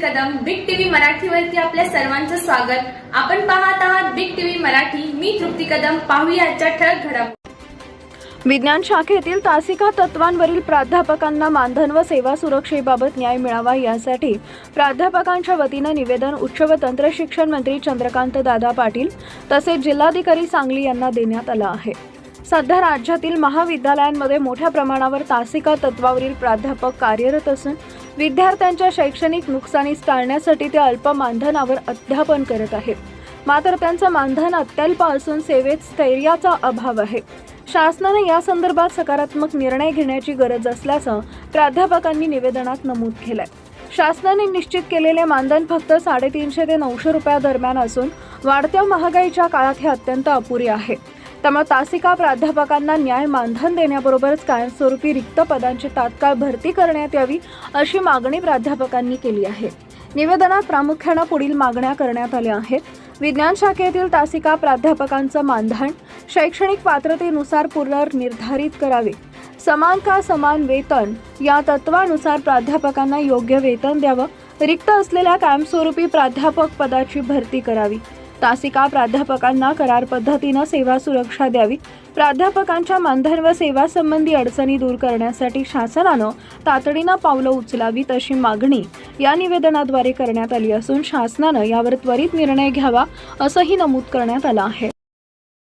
मराठीवरती आपल्या सर्वांचं स्वागत. आपण पाहत आहात बिग टीव्ही मराठी. मी तृप्ती कदम. पाहूया आजच्या ठळक घडामोडी. विज्ञान शाखेतील तासिका तत्वांवरील प्राध्यापकांना मानधन व सेवा सुरक्षेबाबत न्याय मिळावा यासाठी प्राध्यापकांच्या वतीनं निवेदन उच्च व तंत्र शिक्षण मंत्री चंद्रकांत दादा पाटील तसेच जिल्हाधिकारी सांगली यांना देण्यात आलं आहे. सध्या राज्यातील महाविद्यालयांमध्ये मोठ्या प्रमाणावर तासिका तत्वावरील प्राध्यापक कार्यरत असून विद्यार्थ्यांच्या शैक्षणिक नुकसानीस टाळण्यासाठी ते अल्प मानधनावर अध्यापन करत आहेत. मात्र त्यांचं मानधन अत्यल्प असून सेवेत स्थैर्याचा अभाव आहे. शासनाने या संदर्भात सकारात्मक निर्णय घेण्याची गरज असल्याचं प्राध्यापकांनी निवेदनात नमूद केलंय. शासनाने निश्चित केलेले मानधन फक्त साडेतीनशे ते नऊशे रुपया दरम्यान असून वाढत्या महागाईच्या काळात हे अत्यंत अपुरे आहे. त्यामुळे तासिका प्राध्यापकांना न्याय मानधन देण्याबरोबरच कायमस्वरूपी रिक्त पदांची तात्काळ भरती करण्यात यावी अशी मागणी प्राध्यापकांनी केली आहे. निवेदनात प्रामुख्यानं पुढील मागण्या करण्यात आल्या आहेत. विज्ञान शाखेतील तासिका प्राध्यापकांचं मानधन शैक्षणिक पात्रतेनुसार पुनर्निर्धारित करावे. समान का समान वेतन या तत्वानुसार प्राध्यापकांना योग्य वेतन द्यावं. रिक्त असलेल्या कायमस्वरूपी प्राध्यापक पदाची भरती करावी. तासिका प्राध्यापकांना करार पद्धतीनं सेवा सुरक्षा द्यावी. प्राध्यापकांच्या मानधन व सेवा संबंधी अडचणी दूर करण्यासाठी शासनानं तातडीनं पावलं उचलावीत अशी मागणी या निवेदनाद्वारे करण्यात आली असून शासनानं यावर त्वरित निर्णय घ्यावा असंही नमूद करण्यात आलं आहे.